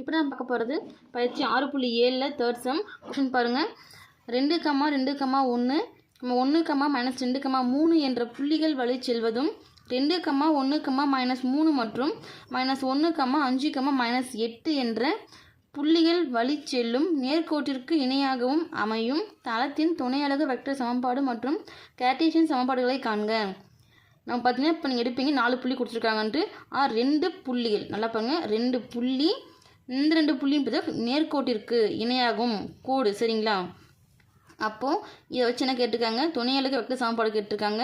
இப்போ நம்ம பார்க்க போகிறது பயிற்சி ஆறு புள்ளி ஏழில் தேர்ட் சம் கொஷின் பாருங்கள் ரெண்டு கம்மா ரெண்டு கம்மா ஒன்று நம்ம ஒன்று கம்மா மைனஸ் ரெண்டு கம்மா மூணு என்ற புள்ளிகள் வழி செல்வதும் ரெண்டு கம்மா ஒன்று கம்மா மைனஸ் மூணு மற்றும் மைனஸ் ஒன்று கம்மா அஞ்சு கம்மா மைனஸ் எட்டு என்ற புள்ளிகள் வழி செல்லும் நேர்கோட்டிற்கு இணையாகவும் அமையும். தளத்தின் துணை அலகு வெக்டர் சமன்பாடு மற்றும் கேர்டீசியன் சமன்பாடுகளை காண்க. நம்ம பார்த்தீங்கன்னா இப்போ நீங்கள் எடுப்பீங்க நாலு புள்ளி கொடுத்துருக்காங்கன்ட்டு. ஆ ரெண்டு புள்ளிகள். நல்லா பாருங்கள் ரெண்டு புள்ளி இந்த ரெண்டு புள்ளியும் பார்த்தா நேர்கோட்டிற்கு இணையாகும். கோடு சரிங்களா? அப்போது இதை வச்சு என்ன கேட்டிருக்காங்க? துணையலுக்கு வெக்டர் சமன்பாடு கேட்டிருக்காங்க.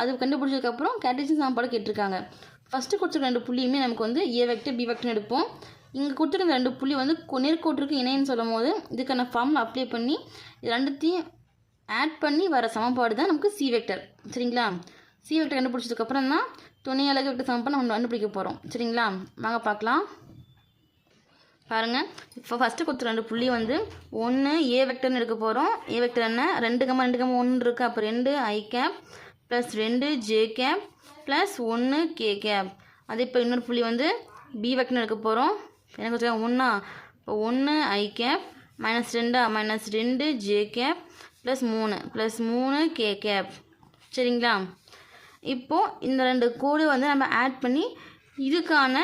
அது கண்டுபிடிச்சதுக்கப்புறம் கேட்டேஜின் சமன்பாடு கேட்டிருக்காங்க. ஃபஸ்ட்டு கொடுத்துருக்க ரெண்டு புள்ளியுமே நமக்கு வந்து ஏ வெக்டர் பி வெக்டர்னு எடுப்போம். இங்கே கொடுத்துருக்க ரெண்டு புள்ளி வந்து நேர்கோட்டிற்கு இணைன்னு சொல்லும் போது இதுக்கான ஃபார்ம் அப்ளை பண்ணி இது ரெண்டுத்தையும் ஆட் பண்ணி வர சமன்பாடு தான் நமக்கு சி வெக்டர் சரிங்களா? சி வெக்டர் கண்டுபிடிச்சதுக்கப்புறம் தான் துணை அலகு வெக்டர் சமன்பாடு நம்ம கண்டுபிடிக்க போகிறோம் சரிங்களா? வாங்க பார்க்கலாம். பாருங்கள் இப்போ ஃபஸ்ட்டு கொடுத்த ரெண்டு புள்ளி வந்து ஒன்று ஏ வெக்டர்னு எடுக்க போகிறோம் ஏ வெக்டர் என்ன? ரெண்டு கம்மா ரெண்டு கம்மா ஒன்று இருக்குது அப்போ ரெண்டு ஐ கேப் ப்ளஸ் ரெண்டு ஜே கேப் ப்ளஸ் ஒன்று கே கேப் அது இப்போ இன்னொரு புள்ளி வந்து பி வெக்டர்னு எடுக்க போகிறோம் என்ன கொடுத்துருக்காங்க ஒன்றா இப்போ ஒன்று ஐ கேப் மைனஸ் ரெண்டா? மைனஸ் ரெண்டு ஜே கேப் ப்ளஸ் மூணு. ப்ளஸ் மூணு கே கேப் சரிங்களா? இப்போது இந்த ரெண்டு கோடு வந்து நம்ம ஆட் பண்ணி இதுக்கான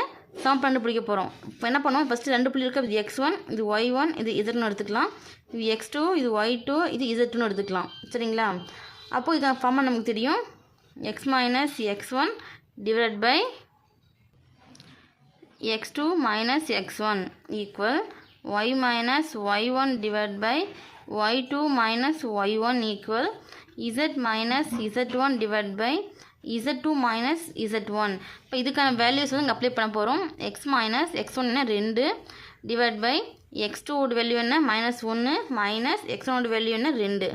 சம் கண்டுபிடிக்க போகிறோம் இப்போ என்ன பண்ணுவோம்? ஃபஸ்ட்டு ரெண்டு புள்ளி இருக்க இது எக்ஸ் ஒன் இது ஒய் ஒன் இது இசட்னு எடுத்துக்கலாம். இது எக்ஸ் டூ இது ஒய் டூ இது இசட்னு எடுத்துக்கலாம். சரிங்களா? அப்போது இதுக்கான ஃபார்மாக நமக்கு தெரியும். X minus X one divide by X two minus X one equal Y minus Y one divide by Y two minus Y one equal Z minus Z one divide by divided by z2 minus z1 இப்போ இதுக்கான values வந்து இங்கே apply பண்ண போகிறோம் X minus X one என்ன? ரெண்டு. Divide by X டூவோட value என்ன? மைனஸ் ஒன்று மைனஸ் எக்ஸ் ஒனோட வேல்யூ என்ன? ரெண்டு.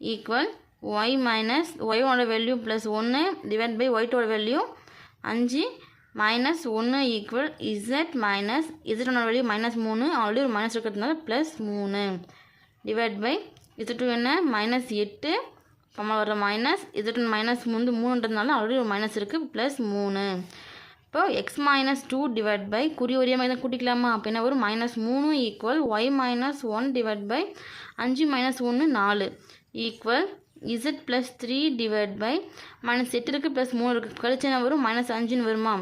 ஈக்குவல் ஒய் மைனஸ் ஒய்யோட வேல்யூ ப்ளஸ் ஒன்று டிவைட் பை ஒயிட்டோட வேல்யூ அஞ்சு. மைனஸ் ஒன்று ஈக்குவல் இசட் மைனஸ் இசட்டோட வேல்யூ மைனஸ் மூணு. ஆல்ரெடி ஒரு மைனஸ் இருக்கிறதுனால ப்ளஸ் மூணு. டிவைட் பை இசட் டூ என்ன? மைனஸ் எட்டு. கம்மா வர மைனஸ் இது மைனஸ் வந்து மூணுன்றதுனால ஆல்ரெடி ஒரு மைனஸ் இருக்குது ப்ளஸ் மூணு. இப்போ X minus two divide by குறி ஒரே மாதிரி தான் கூட்டிக்கலாமா? அப்போ என்ன வரும்? மைனஸ் மூணு equal Y minus one divide by அஞ்சு மைனஸ் ஒன்று நாலு. Equal Z plus three divide by minus எட்டு இருக்குது ப்ளஸ் மூணு இருக்குது கழிச்சுனா வரும்? மைனஸ் அஞ்சுன்னு வருமா?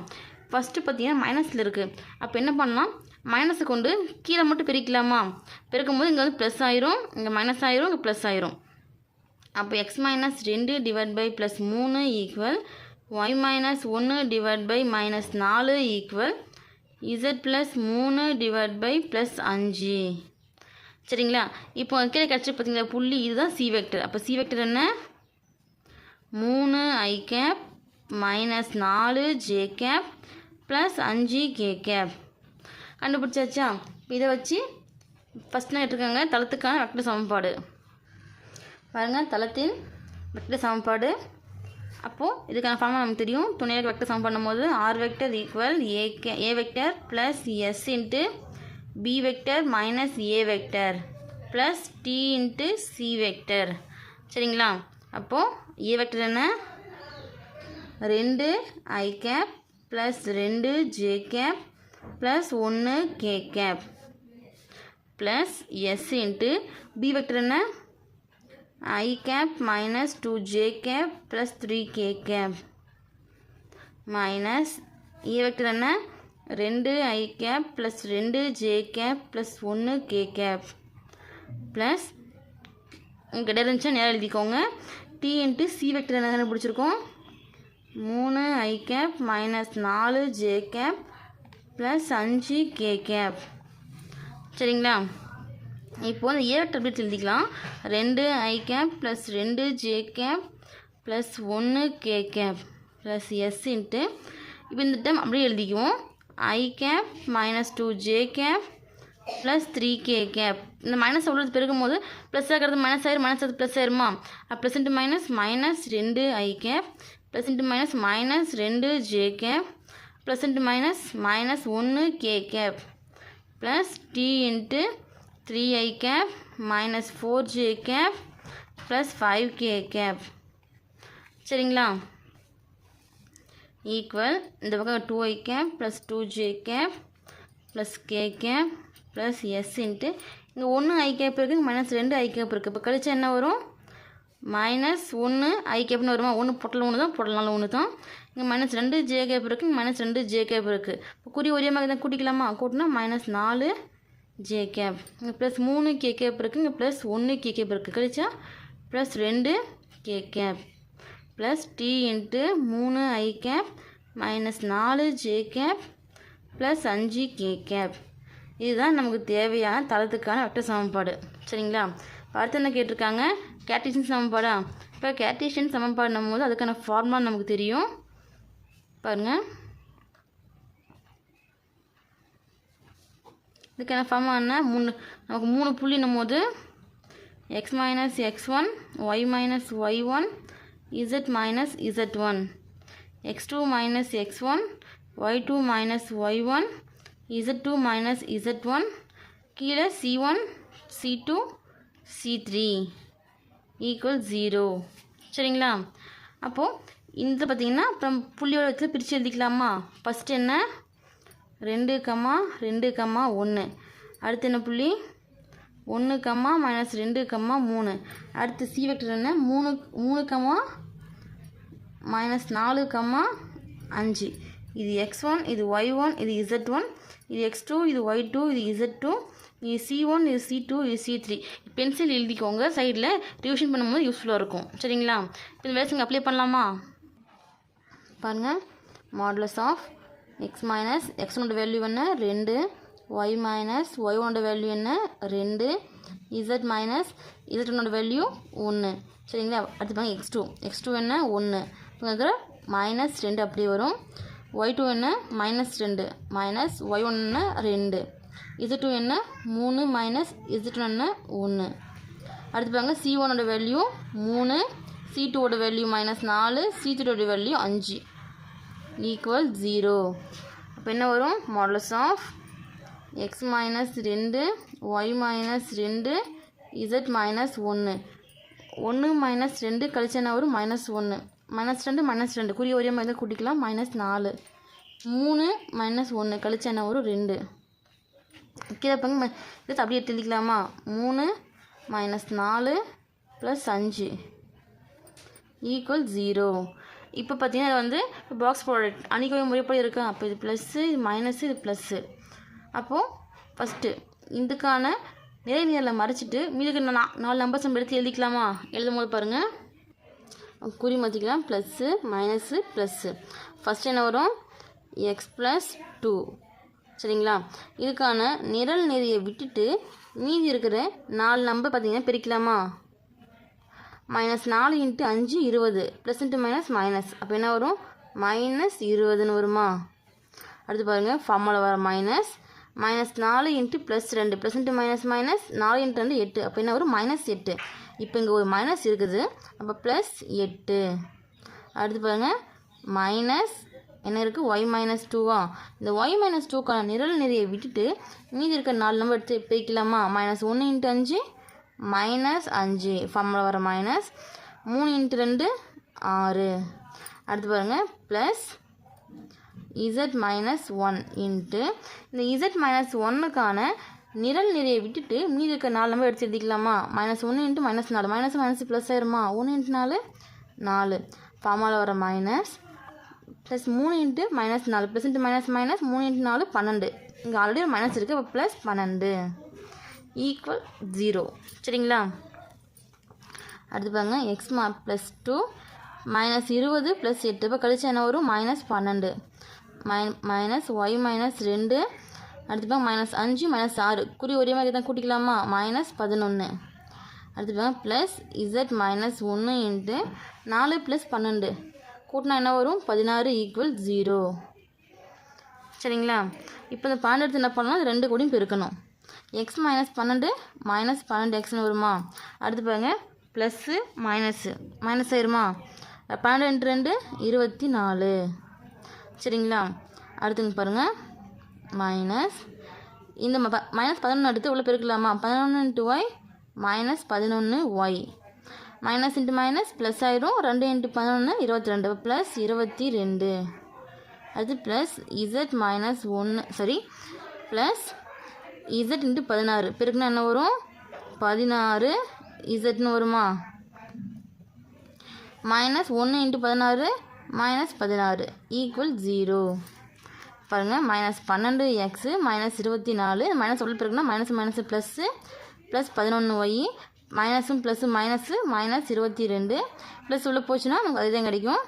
ஃபஸ்ட்டு பார்த்தீங்கன்னா மைனஸில் இருக்குது அப்போ என்ன பண்ணலாம்? மைனஸை கொண்டு கீழே மட்டும் பிரிக்கலாமா பிறக்கும்போது இங்கே வந்து ப்ளஸ் ஆயிரும் இங்கே மைனஸ் ஆயிரும் இங்கே ப்ளஸ் ஆயிரும். அப்போ எக்ஸ் மைனஸ் ரெண்டு டிவைட் பை ப்ளஸ் மூணு ஈக்குவல் ஒய் மைனஸ் ஒன்று டிவைட் பை மைனஸ் நாலு ஈக்குவல் இசட் ப்ளஸ் மூணு டிவைட் பை ப்ளஸ் அஞ்சு. சரிங்களா? இப்போ கீழே கிடச்சி பார்த்தீங்களா புள்ளி இதுதான் சி வெக்டர் அப்போ சி வெக்டர் என்ன? மூணு ஐ கேப் மைனஸ் நாலு ஜே கேப் ப்ளஸ் அஞ்சு கே கேப் கண்டுபிடிச்சாச்சா? இதை வச்சு ஃபஸ்ட் நான் எடுத்துருக்காங்க தளத்துக்கான வெக்டர் சமன்பாடு. பாருங்கள் தளத்தின் வெக்டர் சமன்பாடு. அப்போது இதுக்கான ஃபார்முலா நமக்கு தெரியும். துணையாக வெக்டர் சம் பண்ணும்போது R vector equal A A vector plus S into B vector minus A vector plus T into C vector சரிங்களா? அப்போது ஏ வெக்டர் என்ன? ரெண்டு ஐ கேப் ப்ளஸ் ரெண்டு ஜே கேப் ப்ளஸ் ஒன்று K cap plus S into B vector என்ன? I cap minus 2j cap plus 3k cap. Minus a vector என்ன ரெண்டு ஐ cap plus ரெண்டு ஜே கேப் ப்ளஸ் ஒன்று கே கேப் ப்ளஸ் கிட்ட இருந்துச்சுன்னா நேரம் எழுதிக்கோங்க. டி இன்ட்டு சி வெக்டர் என்ன கண்டுபிடிச்சிருக்கோம் மூணு ஐ கேப் மைனஸ் நாலு ஜே கேப் ப்ளஸ் அஞ்சு கே கேப் சரிங்களா? இப்போ இந்த ஏ டேப்லெட் எழுதிக்கலாம். ரெண்டு ஐ கேப் ப்ளஸ் ரெண்டு ஜே கேப் ப்ளஸ் ஒன்று K cap plus S into இப்போ இந்த டேம் அப்படியே எழுதிக்குவோம். I cap minus two J cap plus three K cap இந்த மைனஸ் அவ்வளோ பெருக்கும் போது ப்ளஸ் ஆகிறது மைனஸ் ஆயிரும் மைனஸ் அது ப்ளஸ் ஆயிருமா? ப்ளஸ் இன்ட்டு மைனஸ் மைனஸ் ரெண்டு I cap plus into minus minus ரெண்டு J cap plus into minus minus ஒன்று K cap plus T into three I cap minus four J cap plus five K cap சரிங்களா? Equal இந்த பக்கம் two I cap plus two J cap plus K cap plus S into இங்கே ஒன்று ஐ gap இருக்குது minus ரெண்டு ஐ gap இருக்குது இப்போ கழிச்சா என்ன வரும்? மைனஸ் ஒன்று ஐ கேப்னு வருமா? ஒன்று பொட்டல் ஒன்று தான் பொட்டல் ஒன்று தான். இங்கே மைனஸ் ரெண்டு ஜே கேப் இருக்குது மைனஸ் ரெண்டு ஜே கேப் இருக்குது இப்போ குறி ஒரே மாதிரி தான் கூட்டிக்கலாமா? கூட்டினா மைனஸ் நாலு ஜே கேப் ப்ளஸ் மூணு கே கேப் இருக்குங்க ப்ளஸ் ஒன்று கே கேப் இருக்குது கழிச்சா ப்ளஸ் ரெண்டு K cap plus T into மூணு ஐ கேப் மைனஸ் நாலு ஜே கேப் ப்ளஸ் அஞ்சு கே கேப் இதுதான் நமக்கு தேவையான தளத்துக்கான வெக்டர் சமன்பாடு. சரிங்களா? இப்ப அடுத்து என்ன கேட்டிருக்காங்க? கேட்டிஷன் சமன்பாடா? இப்போ கேட்டிஷன் சமன்பாடுனும் போது அதுக்கான ஃபார்முலா நமக்கு தெரியும். பாருங்கள் இதுக்கான ஃபார்முலா என்ன மூணு நமக்கு மூணு புள்ளினும் போது X minus X one Y minus Y one Z minus Z one X two minus X one Y two minus Y one Z two minus Z one கீழே C one C two C three equal zero சரிங்களா? அப்போது இந்த பார்த்தீங்கன்னா அப்புறம் புள்ளியோட வச்சு பிரித்து எழுதிக்கலாமா? First என்ன? ரெண்டு கம்மா ரெண்டு கம்மா ஒன்று அடுத்து என்ன புள்ளி? ஒன்று கம்மா மைனஸ் ரெண்டு கம்மா மூணு. அடுத்து சி வெக்டர் என்ன? மூணு மூணு கம்மா மைனஸ் நாலு கம்மா அஞ்சு. இது எக்ஸ் ஒன் இது ஒய் ஒன் இது இசட் ஒன் இது எக்ஸ் டூ இது ஒய் டூ இது இசட் டூ இது சி ஒன் இது சி டூ இது சி த்ரீ பென்சில் எழுதிக்கோங்க. சைடில் ரிவிஷன் பண்ணும்போது யூஸ்ஃபுல்லாக இருக்கும். சரிங்களா? இப்போ இந்த வேலைங்க அப்ளை பண்ணலாமா? பாருங்கள் மாடலஸ் ஆஃப் எக்ஸ் மைனஸ் எக்ஸனோட வேல்யூ என்ன? ரெண்டு. ஒய் மைனஸ் ஒய் ஒனோட வேல்யூ என்ன? ரெண்டு. இசட் மைனஸ் இசட்டோட வேல்யூ ஒன்று சரிங்களா? அடுத்து பாருங்க எக்ஸ் டூ எக்ஸ் டூ என்ன? ஒன்று இப்போ மைனஸ் ரெண்டு அப்படியே வரும். ஒய் டூ என்ன? மைனஸ் ரெண்டு. மைனஸ் ஒய் ஒன் என்ன? ரெண்டு. இசட் டூ என்ன? மூணு. மைனஸ் இசட் ஒன் என்ன? ஒன்று அடுத்து பாருங்க சி ஒனோட வேல்யூ மூணு. சி டூவோட வேல்யூ மைனஸ் நாலு. சி த்ரீயோட வேல்யூ அஞ்சு. ஈக்குவல் ஜீரோ அப்போ என்ன வரும்? மாடலஸ் ஆஃப் எக்ஸ் மைனஸ் ரெண்டு ஒய் மைனஸ் ரெண்டு இசட் மைனஸ் ஒன்று ஒன்று மைனஸ் ரெண்டு கழிச்சு என்ன வரும்? மைனஸ் ஒன்று மைனஸ் ரெண்டு மைனஸ் ரெண்டு. குறிய ஒரே மாதிரி தான் கூட்டிக்கலாம் மைனஸ் நாலு. மூணு மைனஸ் ஒன்று கழிச்சு என்ன வரும்? ரெண்டு. கீழே பங்கு இது அப்படியே எடுத்து மூணு மைனஸ் நாலு ப்ளஸ் அஞ்சு ஈக்குவல் ஜீரோ இப்போ பார்த்தீங்கன்னா இது வந்து பாக்ஸ் ப்ராடக்ட் அணிக்கவை முறைப்படி இருக்கா. அப்போ இது ப்ளஸ்ஸு இது மைனஸு இது ப்ளஸ்ஸு அப்போது ஃபஸ்ட்டு இதுக்கான நிறை நேரில் மறைச்சிட்டு மீதுக்கு நா நாலு நம்பர்ஸ் நம்ம எடுத்து எழுதிக்கலாமா? எழுதும் போது பாருங்கள் குறி மாற்றிக்கலாம் ப்ளஸ்ஸு மைனஸு ப்ளஸ்ஸு ஃபஸ்ட் என்ன வரும்? எக்ஸ் ப்ளஸ் டூ சரிங்களா? இதுக்கான நிரல் நெறியை விட்டுட்டு மீதி இருக்கிற நாலு நம்பர் பார்த்தீங்கன்னா பிரிக்கலாமா? மைனஸ் நாலு இன்ட்டு அஞ்சு இருபது. ப்ளஸ் இன்ட்டு மைனஸ் மைனஸ் அப்போ என்ன வரும்? மைனஸ் இருபதுன்னு வருமா? அடுத்து பாருங்கள் ஃபார்மில் வர மைனஸ் மைனஸ் நாலு இன்ட்டு ப்ளஸ் ரெண்டு. ப்ளஸ் இன்ட்டு மைனஸ் மைனஸ் நாலு இன்ட்டு ரெண்டு எட்டு. அப்போ என்ன வரும்? மைனஸ் எட்டு. இப்போ இங்கே ஒரு மைனஸ் இருக்குது. அப்போ ப்ளஸ் எட்டு. அடுத்து பாருங்கள் மைனஸ் என்ன இருக்குது ஒய் மைனஸ் டூவா இந்த ஒய் மைனஸ் டூக்கான நிரல் நிறையை விட்டுட்டு மீதி இருக்க நாலு நம்பர் எடுத்து பிரிக்கலாமா மைனஸ் ஒன்று இன்ட்டு அஞ்சு மைனஸ் அஞ்சு. ஃபார்மில் வர மைனஸ் மூணு இன்ட்டு ரெண்டு ஆறு. அடுத்து பாருங்கள் plus Z minus one into இந்த இசட் மைனஸ் ஒன்னுக்கான நிரல் நிறையை விட்டுட்டு மீதி இருக்க நாலு நம்பர் எடுத்து எழுதிக்கலாமா? மைனஸ் ஒன்று இன்ட்டு மைனஸ் நாலு. மைனஸ் மைனஸ் ப்ளஸ் ஆயிருமா? ஒன்று இன்ட்டு நாலு நாலு. ஃபார்மாவில் வர மைனஸ் ப்ளஸ் மூணு இன்ட்டு மைனஸ் நாலு. ப்ளஸ் இன்ட்டு மைனஸ் மைனஸ் மூணு இன்ட்டு நாலு பன்னெண்டு. இங்கே ஆல்ரெடி ஒரு மைனஸ் இருக்குது இப்போ ப்ளஸ் பன்னெண்டு. ஈக்குவல் ஜீரோ சரிங்களா? அடுத்து பாருங்க எக்ஸ் மா ப்ளஸ் டூ மைனஸ் இருபது ப்ளஸ் எட்டு. இப்போ கழிச்சு என்ன வரும்? மைனஸ் பன்னெண்டு. மை மைனஸ் ஒய் மைனஸ் ரெண்டு. அடுத்து பாருங்க மைனஸ் அஞ்சு மைனஸ் ஆறு. குறி ஒரே மாதிரி தான் கூட்டிக்கலாமா? மைனஸ் பதினொன்று அடுத்து பாருங்க ப்ளஸ் இசட் மைனஸ் ஒன்று இன்ட்டு நாலு ப்ளஸ் பன்னெண்டு. கூட்டினா என்ன வரும்? பதினாறு ஈக்குவல் ஜீரோ சரிங்களா? இப்போ இந்த பன்னெண்டு என்ன பண்ணலாம் ரெண்டு கூடயும் பெருக்கணும். எக்ஸ் மைனஸ் பன்னெண்டு மைனஸ் பன்னெண்டு எக்ஸ்னு வருமா? அடுத்து பாருங்க. ப்ளஸ்ஸு மைனஸு மைனஸ் ஆயிருமா? பன்னெண்டு ரெண்டு இருபத்தி நாலு. சரிங்களா? அடுத்துங்க பாருங்கள் மைனஸ் இந்த மைனஸ் பதினொன்று எடுத்து உள்ள பெருக்கலாமா? பதினொன்று இன்ட்டு ஒய் மைனஸ் பதினொன்று Y minus into minus plus ஆயிரும். ரெண்டு இன்ட்டு பதினொன்று இருபத்தி ரெண்டு. ப்ளஸ் இருபத்தி ரெண்டு. அடுத்து ப்ளஸ் இசட் மைனஸ் ஒன்று சாரி ப்ளஸ் இசட் இன்ட்டு பதினாறு. பெருக்குனா என்ன வரும்? பதினாறு இசட்னு வருமா? மைனஸ் ஒன்று இன்ட்டு பதினாறு மைனஸ் பதினாறு ஈக்குவல் ஜீரோ பாருங்கள் மைனஸ் பன்னெண்டு எக்ஸு மைனஸ் இருபத்தி நாலு மைனஸ் உள்ள பிறகுனா மைனஸ் மைனஸ் ப்ளஸ்ஸு ப்ளஸ் பதினொன்று ஒய் மைனஸும் ப்ளஸ்ஸு மைனஸு மைனஸ் இருபத்தி ரெண்டு ப்ளஸ் உள்ளே போச்சுன்னா நமக்கு அதுதான் கிடைக்கும்.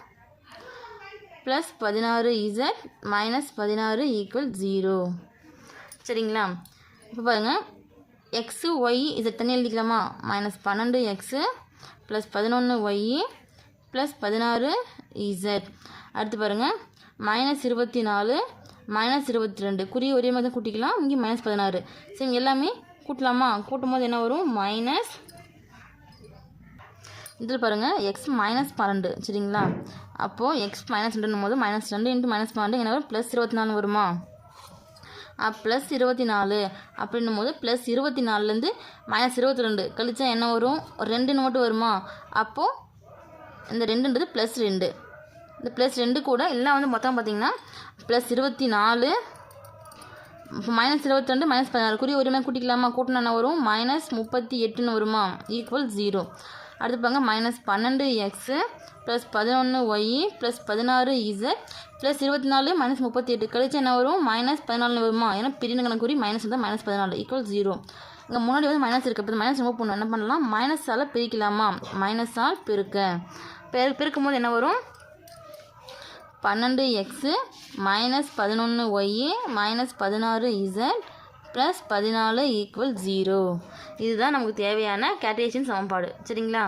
ப்ளஸ் பதினாறு இசட் மைனஸ் பதினாறு ஈக்குவல் ஜீரோ சரிங்களா? இப்போ பாருங்கள் எக்ஸு ஒய் இதை தண்ணி எழுதிக்கலாமா மைனஸ் பன்னெண்டு எக்ஸு ப்ளஸ் பதினொன்று ஒய் ப்ளஸ் பதினாறு இசட் அடுத்து பாருங்கள் மைனஸ் இருபத்தி நாலு மைனஸ் இருபத்தி ரெண்டு குறி ஒரே மாதிரி தான் கூட்டிக்கலாம். இங்கே மைனஸ் பதினாறு. சரி எல்லாமே கூட்டலாமா? கூட்டும் போது என்ன வரும்? மைனஸ் இதில் பாருங்கள் எக்ஸ் மைனஸ் பன்னெண்டு. சரிங்களா? அப்போது எக்ஸ் மைனஸ் ரெண்டுன்னும் போது மைனஸ் ரெண்டு இன்ட்டு மைனஸ் பன்னெண்டு. என்ன வரும்? ப்ளஸ் இருபத்தி நாலு வருமா? ப்ளஸ் இருபத்தி நாலு அப்படின்னும் போது ப்ளஸ் இருபத்தி நாலுலேருந்து மைனஸ் இருபத்தி ரெண்டு கழிச்சா என்ன வரும்? ஒரு ரெண்டுன்னு மட்டும் வருமா? அப்போது இந்த ரெண்டுன்றது ப்ளஸ் ரெண்டு. இந்த ப்ளஸ் ரெண்டு கூட எல்லாம் வந்து மொத்தம் பார்த்திங்கன்னா ப்ளஸ் இருபத்தி நாலு மைனஸ் இருபத்தி ரெண்டு மைனஸ் பதினாறு. குறி உரிமை கூட்டிக்கலாமா? கூட்டினா என்ன வரும்? மைனஸ் முப்பத்தி எட்டுன்னு வருமா? ஈக்குவல் ஜீரோ அடுத்து பாருங்கள் மைனஸ் பன்னெண்டு எக்ஸு ப்ளஸ் பதினொன்று ஒய் ப்ளஸ் பதினாறு இசட் ப்ளஸ் இருபத்தி நாலு மைனஸ் முப்பத்தி எட்டு கழிச்சு என்ன வரும்? மைனஸ் பதினாலு வருமா? ஏன்னா பிரிந்த கணக்குறி மைனஸ் வந்து மைனஸ் பதினாலு ஈக்குவல் ஜீரோ இங்கே முன்னாடி வந்து மைனஸ் இருக்குது இப்போ மைனஸ் ரிமூவ் பண்ணணும். என்ன பண்ணலாம்? மைனஸால் பிரிக்கலாமா? மைனஸால் பெருக்க. பெரு பெருக்கும் போது என்ன வரும்? பன்னெண்டு எக்ஸு மைனஸ் பதினொன்று ஒய் மைனஸ் பதினாறு இசட் ப்ளஸ் பதினாலு ஈக்குவல் ஜீரோ இதுதான் நமக்கு தேவையான கேட்டேஷன் சமன்பாடு. சரிங்களா?